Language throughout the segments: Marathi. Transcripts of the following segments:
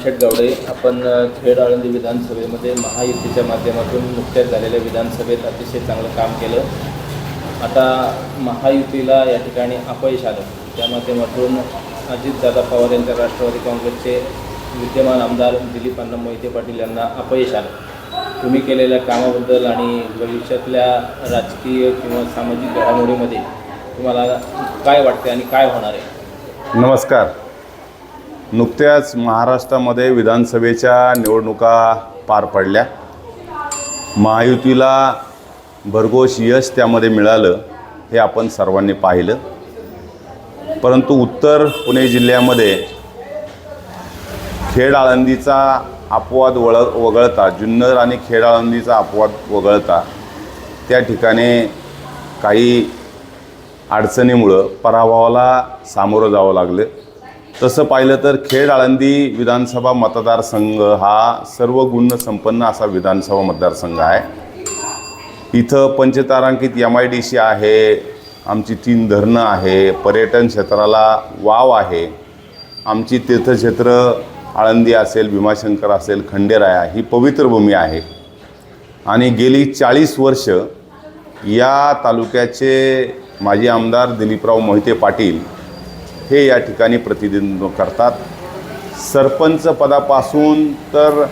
रामशेठ गावडे आपण खेड आळंदी विधानसभेमध्ये महायुतीच्या माध्यमातून नुकत्याच झालेल्या विधानसभेत अतिशय चांगलं काम केलं. आता महायुतीला या ठिकाणी अपयश आलं. त्या माध्यमातून अजितदादा पवार यांच्या राष्ट्रवादी काँग्रेसचे विद्यमान आमदार दिलीप अण्णा मोहिते पाटील यांना अपयश आलं. तुम्ही केलेल्या कामाबद्दल आणि भविष्यातल्या राजकीय किंवा सामाजिक घडामोडीमध्ये तुम्हाला काय वाटते आणि काय होणार आहे? नमस्कार. नुकत्याच महाराष्ट्रामध्ये विधानसभेच्या निवडणुका पार पडल्या. महायुतीला भरघोष यश त्यामध्ये मिळालं हे आपण सर्वांनी पाहिलं. परंतु उत्तर पुणे जिल्ह्यामध्ये खेड आळंदीचा अपवाद वळ वगळता जुन्नर आणि खेड आळंदीचा अपवाद वगळता त्या ठिकाणी काही अडचणीमुळं पराभवाला सामोरं जावं लागलं. तसं पाहिलं तर खेड आळंदी विधानसभा मतदारसंघ हा सर्व गुणसंपन्न असा विधानसभा मतदारसंघ आहे. इथं पंचतारांकित एम आय डी सी आहे आमची तीन धरणं आहे पर्यटन क्षेत्राला वाव आहे. आमची तीर्थक्षेत्र आळंदी असेल भीमाशंकर असेल खंडेराया ही पवित्र भूमी आहे. आणि गेली चाळीस वर्ष या तालुक्याचे माजी आमदार दिलीपराव मोहिते पाटील हे या ठिकाणी प्रतिनिधित्व करतात. सरपंच पदापासून तर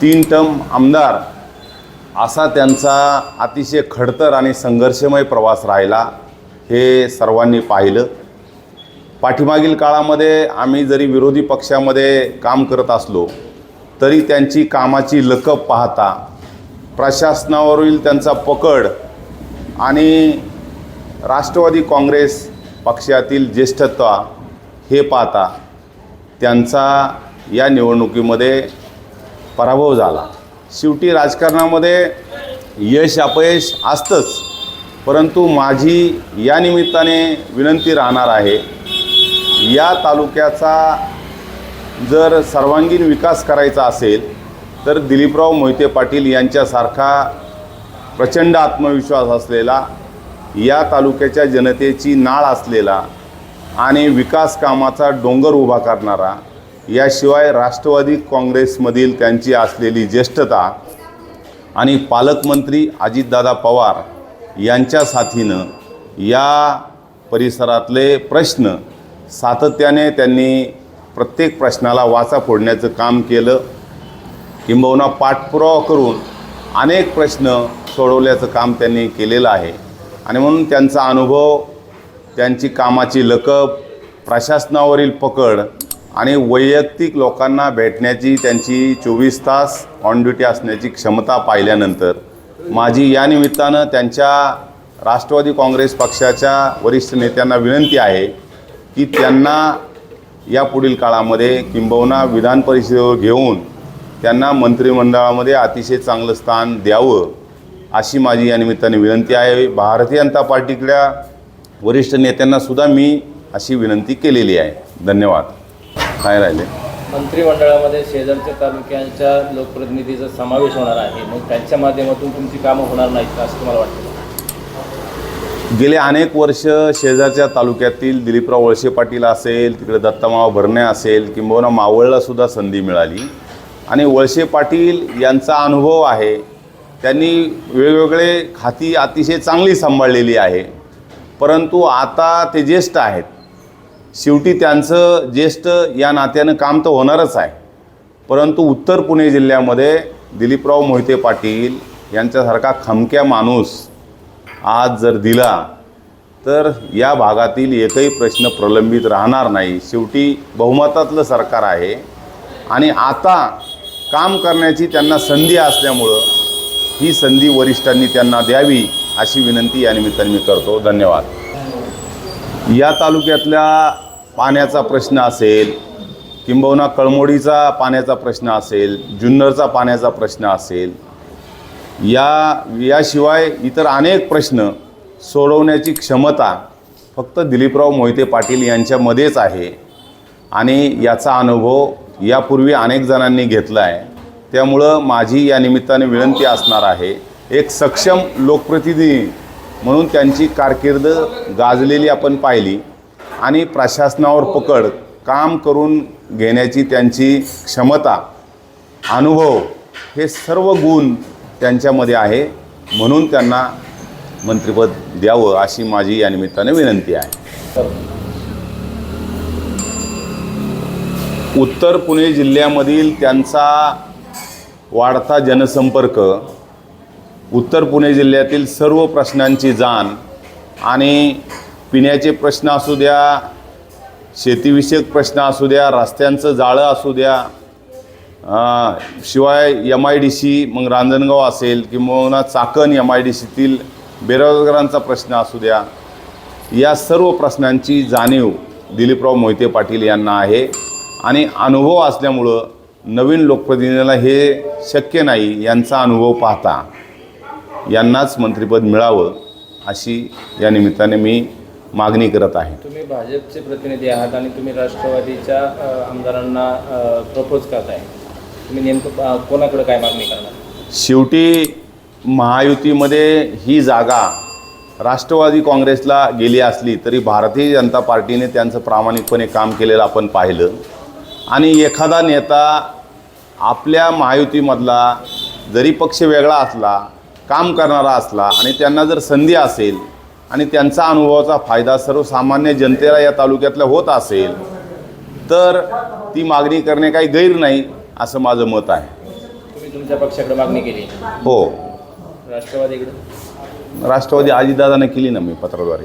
तीन टर्म आमदार असा त्यांचा अतिशय खडतर आणि संघर्षमय प्रवास राहिला हे सर्वांनी पाहिलं. पाठीमागील काळामध्ये आम्ही जरी विरोधी पक्षामध्ये काम करत असलो तरी त्यांची कामाची लकब पाहता प्रशासनावरील त्यांचा पकड आणि राष्ट्रवादी काँग्रेस पक्षातील ज्येष्ठत्व हे पाहता त्यांचा या निवडणुकीमध्ये पराभव झाला. शेवटी राजकारणामध्ये यश अपयश असतंच. परंतु माझी या निमित्ताने विनंती राहणार आहे या तालुक्याचा जर सर्वांगीण विकास करायचा असेल तर दिलीपराव मोहिते पाटील यांच्यासारखा प्रचंड आत्मविश्वास असलेला या तालुक्याच्या जनतेची नाळ असलेला आणि विकास कामाचा डोंगर उभा करणारा याशिवाय राष्ट्रवादी काँग्रेसमधील त्यांची असलेली ज्येष्ठता आणि पालकमंत्री अजितदादा पवार यांच्या साथीनं या परिसरातले प्रश्न सातत्याने त्यांनी प्रत्येक प्रश्नाला वाचा फोडण्याचं काम केलं. किंबहुना पाठपुरावा करून अनेक प्रश्न सोडवल्याचं काम त्यांनी केलेलं आहे. आणि म्हणून त्यांचा अनुभव त्यांची कामाची लकब प्रशासनावरील पकड आणि वैयक्तिक लोकांना भेटण्याची त्यांची चोवीस तास ऑन ड्युटी असण्याची क्षमता पाहिल्यानंतर माझी या निमित्तानं त्यांच्या राष्ट्रवादी काँग्रेस पक्षाच्या वरिष्ठ नेत्यांना विनंती आहे की त्यांना या पुढील काळामध्ये किंबहुना विधान परिषदेवर घेऊन त्यांना मंत्रिमंडळामध्ये अतिशय चांगलं स्थान द्यावं. अशी माझी या निमित्ताने विनंती आहे. भारतीय जनता पार्टीतल्या वरिष्ठ नेत्यांना सुद्धा मी अशी विनंती केलेली आहे. धन्यवाद. काय राहिले? मंत्रिमंडळामध्ये शेजारच्या तालुक्यांच्या लोकप्रतिनिधीचा समावेश होणार आहे. मग त्यांच्या माध्यमातून तुमची कामं होणार नाहीत का असं तुम्हाला वाटतं? गेले अनेक वर्ष शेजारच्या तालुक्यातील दिलीपराव वळसे पाटील असेल तिकडे दत्तमाव भरणे असेल किंबहुना मावळला सुद्धा संधी मिळाली. आणि वळसे पाटील यांचा अनुभव आहे त्यांनी वेगवेगळे खाती अतिशय चांगली सांभाळलेली आहे. परंतु आता ते ज्येष्ठ आहेत. शेवटी त्यांचं ज्येष्ठ या नात्यानं काम तर होणारच आहे. परंतु उत्तर पुणे जिल्ह्यामध्ये दिलीपराव मोहिते पाटील यांच्यासारखा खमक्या माणूस आज जर दिला तर या भागातील एकही प्रश्न प्रलंबित राहणार नाही. शेवटी बहुमतातलं सरकार आहे. आणि आता काम करण्याची त्यांना संधी असल्यामुळं ही संधी वरिष्ठांनी त्यांना द्यावी अशी विनंती या निमित्ताने मी करतो. धन्यवाद. या तालुक्यातल्या पाण्याचा प्रश्न असेल किंबहुना कळमोडीचा पाण्याचा प्रश्न असेल जुन्नरचा पाण्याचा प्रश्न असेल या याशिवाय इतर अनेक प्रश्न सोडवण्याची क्षमता फक्त दिलीपराव मोहिते पाटील यांच्यामध्येच आहे आणि याचा अनुभव यापूर्वी अनेक जणांनी घेतला आहे त्यामुळं माझी या निमित्ताने विनंती असणार आहे. एक सक्षम लोकप्रतिनिधी म्हणून त्यांची कारकीर्द गाजलेली आपण पाहिली आणि प्रशासनावर पकड काम करून घेण्याची त्यांची क्षमता अनुभव हे सर्व गुण त्यांच्यामध्ये आहे. म्हणून त्यांना मंत्रिपद द्यावं अशी माझी या निमित्ताने विनंती आहे. उत्तर पुणे जिल्ह्यामधील त्यांचा वाढता जनसंपर्क उत्तर पुणे जिल्ह्यातील सर्व प्रश्नांची जाण आणि पिण्याचे प्रश्न असू द्या शेतीविषयक प्रश्न असू द्या रस्त्यांचं जाळं असू द्या शिवाय एम आय डी सी मग रांजणगाव असेल किंवा चाकण एम आय डी सीतील बेरोजगारांचा प्रश्न असू द्या या सर्व प्रश्नांची जाणीव दिलीपराव मोहिते पाटील यांना आहे. आणि अनुभव असल्यामुळं नवीन लोकप्रतिनिधीला हे शक्य नाही यांचा अनुभव पाहता यांनाच मंत्रिपद मिळावं अशी या निमित्ताने मी मागणी करत आहे. तुम्ही भाजपचे प्रतिनिधी आहात आणि तुम्ही राष्ट्रवादीच्या आमदारांना प्रपोज करताय. तुम्ही नेमकं कोणाकडे काय मागणी करणार? शेवटी महायुतीमध्ये ही जागा राष्ट्रवादी काँग्रेसला गेली असली तरी भारतीय जनता पार्टीने त्यांचं प्रामाणिकपणे काम केलेलं आपण पाहिलं. आणि एखादा नेता आपल्या महायुतीमधला जरी पक्ष वेगळा असला काम करणारा असला आणि त्यांना जर संधी असेल आणि त्यांचा अनुभवाचा फायदा सर्वसामान्य जनतेला या तालुक्यातल्या होत असेल तर ती मागणी करणे काही गैर नाही असं माझं मत आहे. तुम्ही तुमच्या पक्षाकडे मागणी केली? हो. राष्ट्रवादीकडे? राष्ट्रवादी अजितदादाने केली ना मी पत्राद्वारे.